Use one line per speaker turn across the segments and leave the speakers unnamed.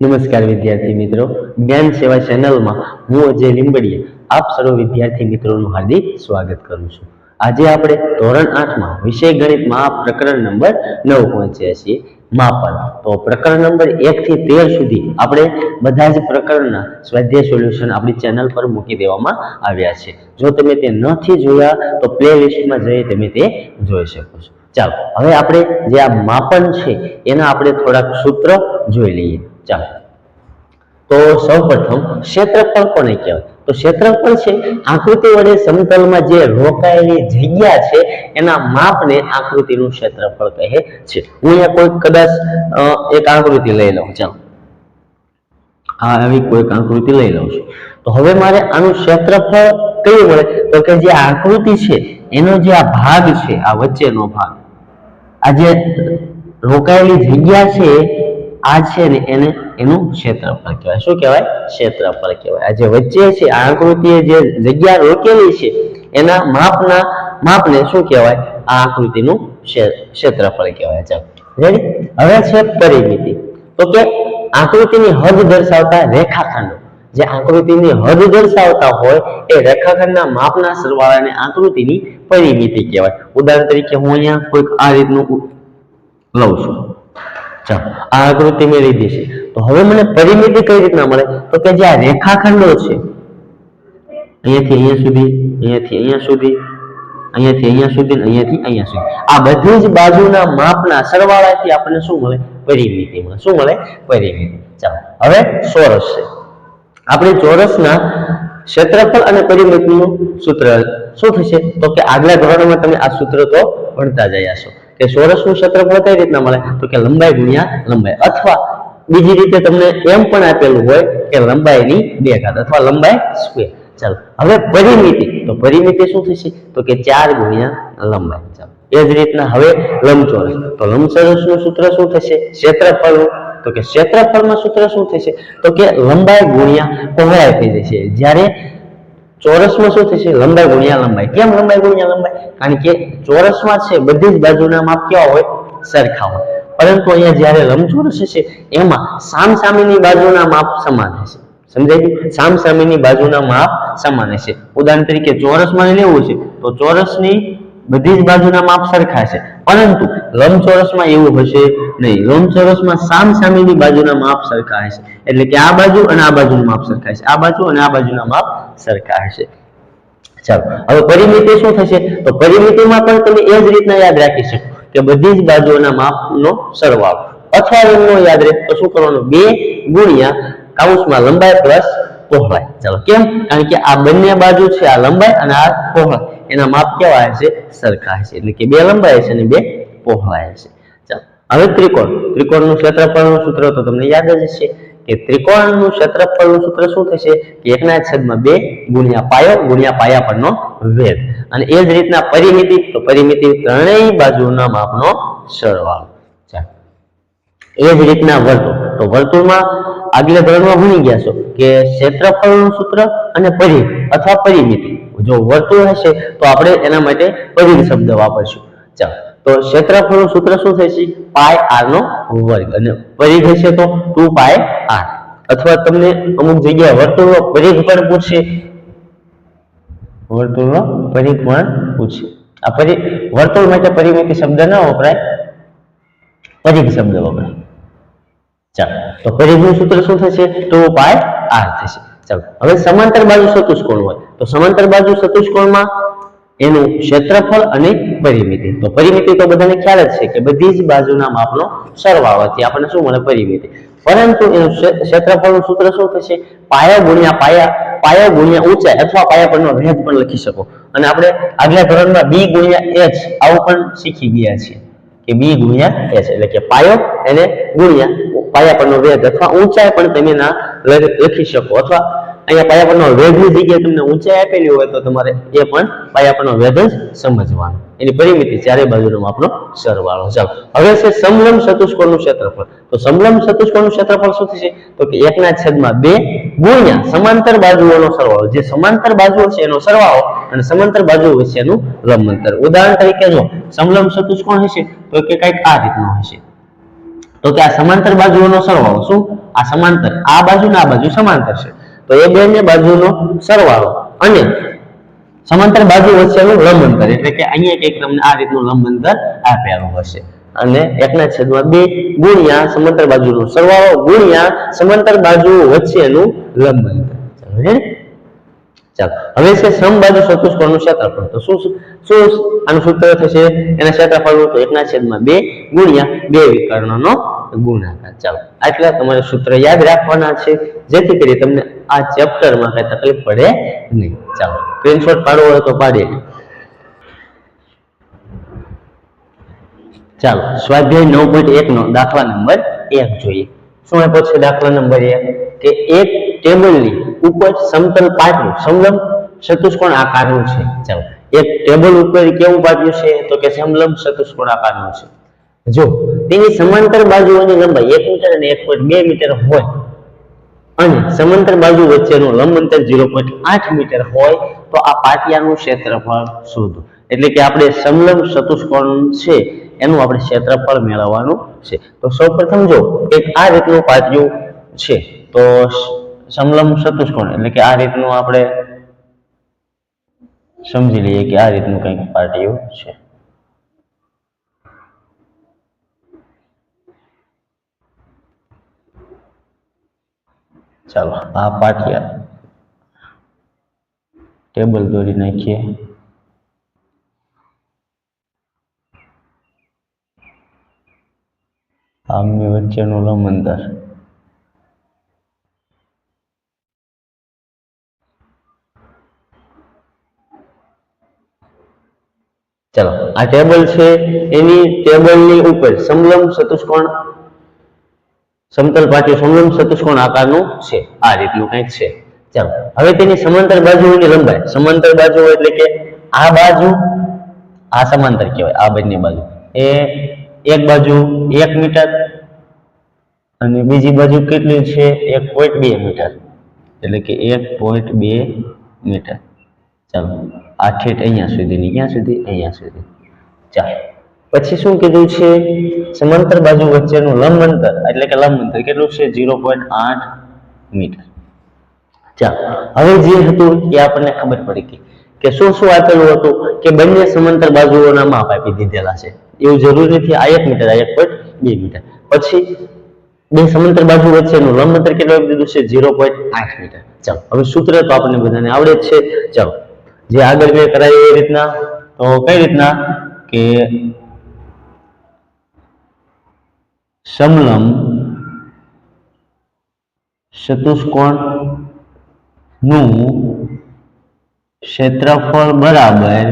નમસ્કાર વિદ્યાર્થી મિત્રો. જ્ઞાન સેવા ચેનલમાં હું અજય લીંબડીયા આપ સર્વ વિદ્યાર્થી મિત્રોનું હાર્દિક સ્વાગત કરું છું. આજે આપણે ધોરણ આઠમાં વિષય ગણિતમાં પ્રકરણ નંબર નવ પહોંચ્યા છીએ. માપન. તો પ્રકરણ નંબર એક થી તેર સુધી આપણે બધા જ પ્રકરણના સ્વાધ્યાય સોલ્યુશન આપણી ચેનલ પર મૂકી દેવામાં આવ્યા છે. જો તમે તે નથી જોયા, તો પ્લે લિસ્ટમાં જઈ તમે તે જોઈ શકો છો. ચાલો, હવે આપણે જે આ માપન છે, એના આપણે થોડાક સૂત્ર જોઈ લઈએ. ચાલો. તો સૌપ્રથમ ક્ષેત્રફળ કોને કહેવાય? તો ક્ષેત્રફળ છે. આકૃતિ વડે સમતલમાં જે રોકાયેલી જગ્યા છે, એના માપને આકૃતિનું ક્ષેત્રફળ કહે છે. હું અહીંયા કોઈ કદાચ એક આકૃતિ લઈ લઉં. ચાલો. આ આવી કોઈક આકૃતિ લઈ લઉં છું. તો હવે મારે આનું ક્ષેત્રફળ કયું મળે? તો કે જે આકૃતિ છે, એનો જે આ ભાગ છે, આ વચ્ચેનો ભાગ, આ જે રોકાયેલી જગ્યા છે આ છે ને એને, એનું ક્ષેત્રફળ કહેવાય. શું કહેવાય? ક્ષેત્રફળ કહેવાય. આ જે વચ્ચે છે, આ આકૃતિએ જે જગ્યા રોકેલી છે, એના માપના, માપને શું કહેવાય? આ આકૃતિનું ક્ષેત્રફળ કહેવાય. ચાલો રેડી હવે છે પરિમિતિ. તો કે આકૃતિની હદ દર્શાવતા રેખાખંડો. જે આકૃતિની હદ દર્શાવતા હોય, એ રેખાખંડના માપના સરવાળાને આકૃતિની પરિમિતિ કહેવાય. ઉદાહરણ તરીકે હું અહીંયા કોઈક આ રીતનું લઉં છું. ચાલો આ આકૃતિ મેળવી છે. તો હવે મને પરિમિતિ કઈ રીતના મળે? તો કે જે આ રેખાખંડો છે, અહીંયાથી અહીંયા સુધી, અહીંયાથી અહીંયા સુધી, અહીંયાથી અહીંયા સુધી અહીંયાથી અહીંયા સુધી. આ બધી જ બાજુના માપના સરવાળાથી આપણને શું મળે? પરિમિતિ મળે શું મળે? પરિમિતિ. ચાલો, હવે ચોરસ છે. આપણે ચોરસના ક્ષેત્રફળ અને પરિમિતિનું સૂત્ર શું થશે? તો કે આગલા ધોરણમાં તમે આ સૂત્ર તો ભણતા જયા છો કે ચોરસનું ક્ષેત્રફળ કઈ રીતના મળે? તો કે લંબાઈ ગુણ્યા લંબાઈ. અથવા બીજી રીતે તમને એમ પણ આપેલું હોય કે લંબાઈની બે ઘાત અથવા લંબાઈ સ્ક્વેર. ચાલો, હવે પરિમિતિ. તો પરિમિતિ શું થશે? તો કે ચાર ગુણ્યા લંબાઈ. ચાલો, એ જ રીતના હવે લંબચોરસ. તો લંબચોરસનું સૂત્ર શું થશે? ક્ષેત્રફળનું. તો કે ક્ષેત્રફળમાં સૂત્ર શું થશે? તો કે લંબાઈ ગુણ્યા પહોળાઈ થઈ જશે. જ્યારે ચોરસમાં શું થશે? લંબાઈ, ગુણ્યા લંબાઈ. કેમ લંબાઈ, ગુણ્યા લંબાઈ? કારણ કે ચોરસમાં છે, બધી જ બાજુના માપ કેવા હોય? સરખા હોય. પરંતુ અહીંયા જ્યારે લંબચોરસ હશે, એમાં સામ સામેની બાજુના માપ સમાન હશે. સમજાય સામ સામેની બાજુના માપ સમાન હશે. ઉદાહરણ તરીકે ચોરસમાં લેવું છે, તો ચોરસની બધી જ બાજુના માપ સરખા છે. પરંતુ લંબચોરસમાં એવું હશે નહીં. લંબચોરસમાં સામ સામેની બાજુના માપ સરખા હશે. એટલે કે આ બાજુ અને આ બાજુનું માપ સરખા હશે. આ બાજુ અને આ બાજુના માપ સરખા હશે. ચાલો, હવે પરિમિતિ શું થશે? તો પરિમિતિમાં પણ તમે એ જ રીતના યાદ રાખી શકો કે બધી જ બાજુઓના માપનો સરવાળો. અથવા રંગનો યાદ રહે તો શું કરવાનું? બે ગુણ્યા કાઉસમાં લંબાઈ પ્લસ પહોળાઈ. ચાલો, કેમ? કારણ કે આ બંને બાજુ છે, આ લંબાઈ અને આ પહોળાઈ. એના માપ કેવા હશે? સરખા હશે. એટલે કે બે લંબાઈ હશે અને બે પહોળાઈ હશે. ચાલો, હવે ત્રિકોણ. ત્રિકોણનું ક્ષેત્રફળનું સૂત્ર તો તમને યાદ જ હશે કે ત્રિકોણનું ક્ષેત્રફળનું સૂત્ર શું થશે? કે એકના છેદમાં બે ગુણ્યા પાયો ગુણ્યા પાયા પરનો વેદ અને એ જ રીતના પરિમિતિ, તો પરિમિતિ ત્રણેય બાજુના માપનો સરવાળો. એ જ રીતના વર્તુળ. તો વર્તુળમાં આગલા ધોરણમાં ભણી ગયા છો કે ક્ષેત્રફળનું સૂત્ર અને પરિ અથવા પરિમિતિ. જો વર્તુળ હશે તો આપણે એના માટે પરિઘ શબ્દ વાપરશું. ચાલો. તો ક્ષેત્રફળનું સૂત્ર શું થશે? પાય આર નો વર્ગ. અને પરિઘ હશે તો ટુ પાય આર. અથવા તમને અમુક જગ્યાએ વર્તુળનો પરિઘ પણ પૂછશે. વર્તુળનો પરિઘ પણ પૂછે આ પરિ, વર્તુળ માટે પરિમિતિ શબ્દ ન વપરાય. પરિઘ શબ્દ વપરાય. ચાલો, તો સૂત્ર શું થશે? ટુ પાય આર થશે. ચાલો, હવે સમાંતર બાજુ ચતુષ્કોણ હોય. તો સમાંતર બાજુ ચતુષ્કોણમાં એનું ક્ષેત્રફળ અને પરિમિતિ. તો પરિમિતિ તો બધાને ખ્યાલ જ છે કે બધી જ બાજુના માપનો સરવાળોથી આપણને શું મળે? પરિમિતિ. પરંતુ એનું ક્ષેત્રફળનું સૂત્ર શું થશે? પાયા ગુણ્યા પાયા પાયા ગુણ્યા ઊંચાઈ અથવા પાયા પરનો ભેદ પણ લખી શકો. અને આપણે આગલા ધોરણમાં બી ગુણ્યા એચ આવું પણ શીખી ગયા છીએ. કે બી ગુણ્યા એચ, એટલે કે પાયો અને ગુણ્યા પાયા પરનો વેગ અથવા ઊંચાઈ પણ તમે ના લખી શકો. અથવા અહીંયા પાયા પરનો વેગની જગ્યાએ તમને ઊંચાઈ આપેલી હોય તો તમારે એ પણ પાયા પરનો વેગ જ સમજવાનો. એની પરિમિતિ ચારે બાજુનો આપણો સરવાળો. ચાલો, હવે છે સમલંબ ચતુષ્કોણનું ક્ષેત્રફળ. તો સમલંબ ચતુષ્કોણનું ક્ષેત્રફળ શું થશે? તો કે એકના છેદમાં બે ગુણ્યા સમાંતર બાજુઓનો સરવાળો. જે સમાંતર બાજુઓ છે એનો સરવાળો અને સમાંતર બાજુ વચ્ચેનું લંબ અંતર ઉદાહરણ તરીકે જો સમલંબ ચતુષ્કોણ હશે તો કે કંઈક આ રીતનો હશે. તો કે આ સમાંતર બાજુઓનો સરવાળો શું? આ સમાંતર. આ બાજુ ને આ બાજુ સમાંતર છે. તો એ બંને બાજુનો સરવાળો. અને સમાંતર બાજુ વચ્ચેનું લંબ એટલે કે અહીંયા એક તમને આ રીતનું લંબ આપેલું હશે. અને એકના છેદમાં બે ગુણ્યા સમાંતર બાજુનો સરવાળો ગુણ્યા સમાંતર બાજુ વચ્ચેનું લંબ અંતર ચાલો. હવે છે સમબાજુ ચતુષ્કોણનું ક્ષેત્રફળ તો શું શું આનું સૂત્ર થશે? એના ક્ષેત્રફળનું તો એકના છેદમાં બે ગુણ્યા બે વિકર્ણનો ગુણાકાર. ચાલો. આટલા તમારે સૂત્ર યાદ રાખવાના છે. જેથી કરી તમને આ ચેપ્ટરમાં કઈ તકલીફ પડે નહીં. ચાલો. સ્ક્રીનશોટ પાડવો હોય તો પાડીએ ચાલો. સ્વાધ્યાય નવ પોઈન્ટ એક નો દાખલા નંબર એક જોઈએ. શું આપ્યો છે દાખલા નંબર એક? કે એક ટેબલની ઉપર સમતલ પાટિયું સમલંબ ચતુષ્કોણ આકારનું છે. ચાલો, એક ટેબલ ઉપર કેવું પાટિયું છે? તો કે સમલંબ ચતુષ્કોણ આકારનું છે. જો, તેની સમાંતર બાજુઓની લંબાઈ એક મીટર અને એક પોઈન્ટ બે મીટર હોય અને સમાંતર બાજુ વચ્ચેનું લંબ અંતર ઝીરો પોઈન્ટ આઠ મીટર હોય, તો આ પાટિયાનું ક્ષેત્રફળ શોધો. એટલે કે આપણે સમલંબ ચતુષ્કોણ છે, એનું આપણે ક્ષેત્રફળ મેળવવાનું છે. તો સૌપ્રથમ જો, એક આ રીતનું પાટિયું છે, તો સમલંબ ચતુષ્કોણ, એટલે કે આ રીતનું આપણે સમજી લઈએ કે આ રીતનું કંઈક પાર્ટીઓ છે. ચાલો, આ પાટિયા ટેબલ દોરી નાખીએ. આમની વચ્ચેનું લંબ અંતર ચાલો, આ ટેબલ છે, એની ટેબલની ઉપર સમલંબ ચતુષ્કોણ સમતલ પાટિયું સમલંબ ચતુષ્કોણ આકારનું છે. આ રીતનું કંઈક છે. ચાલો, હવે તેની સમાંતર બાજુઓની લંબાઈ. સમાંતર બાજુ એટલે કે આ બાજુ, આ સમાંતર કહેવાય, આ બંને બાજુ. એ એક બાજુ એક મીટર અને બીજી બાજુ કેટલી છે? એક પોઈન્ટ બે મીટર. એટલે કે એક પોઈન્ટ બે મીટર. ચાલો. આ ઠેઠ અહીંયા સુધીની ક્યાં સુધી, અહીંયા સુધી. ચાલો. પછી શું કીધું છે? સમાંતર બાજુ વચ્ચેનું લંબ અંતર એટલે કે લંબ અંતર કેટલું છે? ઝીરો પોઈન્ટ આઠ મીટર. ચાલો. હવે જે હતું એ આપણને ખબર પડી ગઈ કે શું શું આપેલું હતું કે બંને સમાંતર બાજુઓના માપ આપી દીધેલા છે. એવું જરૂરી નથી. આ એક મીટર, આ એક પોઈન્ટ બે મીટર. પછી બે સમાંતર બાજુ વચ્ચેનું લંબ અંતર કેટલું આપી દીધું છે? ઝીરો પોઈન્ટ આઠ મીટર. ચાલો. હવે સૂત્ર તો આપણને બધાને આવડે જ છે. ચાલો. જે આગળ મેં કરાયું એ રીતના? તો કઈ રીતના? કે સમલમ ચતુષ્કોણનું ક્ષેત્રફળ બરાબર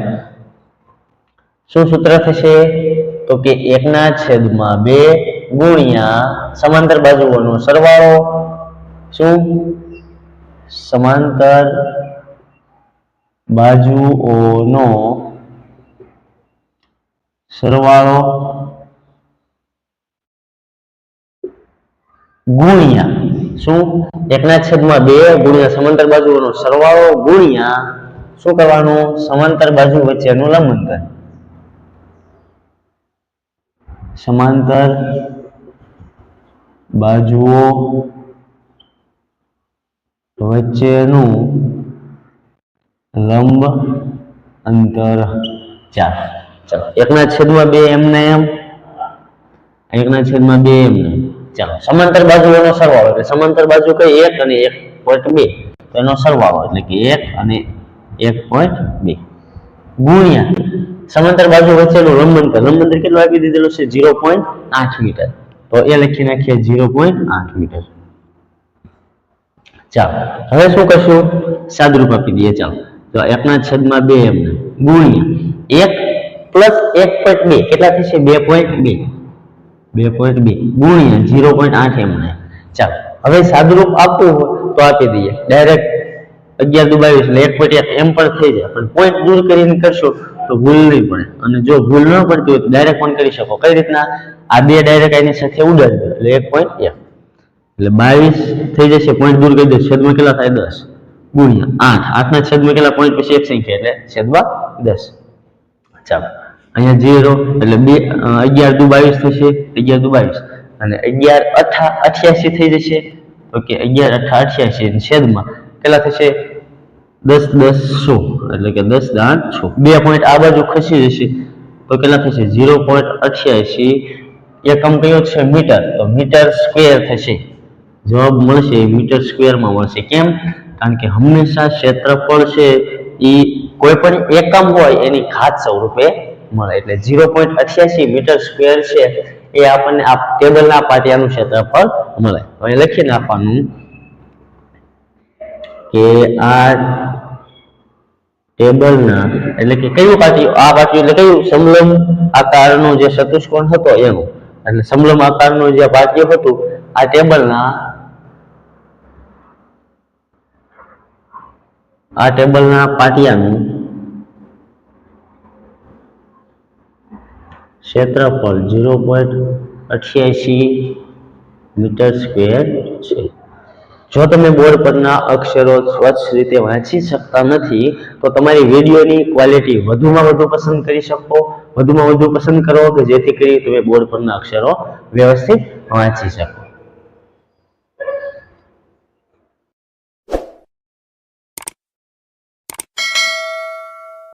શું સૂત્ર થશે? તો કે એકના છેદમાં બે ગુણ્યા સમાંતર બાજુઓનો સરવાળો શું? સમાંતર બાજુઓનો સરવાળો ગુણ્યા શું? એકના છેદમાં બે ગુણ્યા સમાંતર બાજુઓનો સરવાળો ગુણ્યા શું કરવાનું? સમાંતર બાજુ વચ્ચેનું લંબ અંતર સમાંતર બાજુઓ વચ્ચેનું લંબ અંતર ચાર. ચાલો, એકના છેદમાં બે એમને એમ, એકના છેદમાં બે એમને ચાલો, સમાંતર બાજુઓનો સરવાળો, એટલે સમાંતર બાજુ કઈ એક અને એક પોઈન્ટ બે. તો એનો સરવાળો, એટલે કે એક અને એક પોઈન્ટ બે. ગુણ્યા, સમાંતર બાજુ વચ્ચેનું લંબ અંતર. લંબ અંતર કેટલું આપી દીધેલું છે? ઝીરો પોઈન્ટ આઠ મીટર. તો એ લખી નાખીએ ઝીરો પોઈન્ટ આઠ મીટર. ચાલો, હવે શું કરશું? સાદરૂપ આપી દઈએ, ચાલો. તો એકના છેદમાં બે એમને. ગુણ્યા. એક પ્લસ એક પોઈન્ટ બે. કેટલા થશે? બે પોઈન્ટ બે. બે પોઈન્ટ બે. ગુણ્યા ઝીરો પોઈન્ટ આઠ એમને. ચાલો. હવે સાદુરૂપ આપવું હોય તો આપી દઈએ. ડાયરેક્ટ અગિયાર દુ બાવીસ એટલે એક પોઈન્ટ એક એમ પણ થઈ જાય. પણ પોઈન્ટ દૂર કરીને કરશો તો ભૂલ નહીં પડે. અને જો ભૂલ ન પડતી હોય તો ડાયરેક્ટ પણ કરી શકો. કઈ રીતના? આ બે ડાયરેક્ટ એની સાથે ઉડાડી દો. એટલે એક પોઈન્ટ એક. એટલે બાવીસ થઈ જશે. પોઈન્ટ દૂર કરી દે. છેદમાં કેટલા થાય? દસ. ગુણ્યા, આઠ. આઠના છેદમાં કેટલા? પોઈન્ટ પછી એક સંખ્યા, એટલે છેદમાં દસ. ચાલો. અહીંયા ઝીરો, એટલે બે અગિયાર દુ બાવીસ થશે, અગિયાર દુ બાવીસ. અને અગિયાર અઠા અઠ્યાસી થઈ જશે. ઓકે, અગિયાર અઠા અઠ્યાસી છેદમાં કેટલા થશે? દસ દસ, સો. એટલે કે દસ દાંત છો બે પોઈન્ટ આ બાજુ ખસી જશે, તો કેટલા થશે? ઝીરો પોઈન્ટ અઠ્યાસી. એકમ કયો છે? મીટર. તો મીટર સ્ક્વેર થશે. જવાબ મળશે, મીટર સ્ક્વેરમાં મળશે. કેમ? કારણ કે હંમેશા ક્ષેત્રફળ છે એ કોઈ પણ એકમ હોય એની ઘાત સ્વરૂપે મળે. એટલે ઝીરો પોઈન્ટ અઠ્યાસી મીટર સ્ક્વેર છે એ આપણને આ ટેબલના પાટિયાનું ક્ષેત્રફળ મળે. હવે લખી નાખવાનું કે આ ટેબલના એટલે કે કયું પાટિયું? આ પાટિયું એટલે કયું? સમલમ આકારનો જે ચતુષ્કોણ હતો એનું. એટલે સમલમ આકારનું જે પાટિયું હતું, આ ટેબલના આ ટેબલના પાટિયાનું ક્ષેત્રફળ ઝીરો પોઈન્ટ અઠ્યાસી મીટર સ્ક્વેર છે. જો તમે બોર્ડ પરના અક્ષરો સ્વચ્છ રીતે વાંચી શકતા નથી, તો તમારી વિડીયોની ક્વોલિટી વધુમાં વધુ પસંદ કરી શકો. વધુમાં વધુ પસંદ કરો કે જેથી કરી તમે બોર્ડ પરના અક્ષરો વ્યવસ્થિત વાંચી શકો.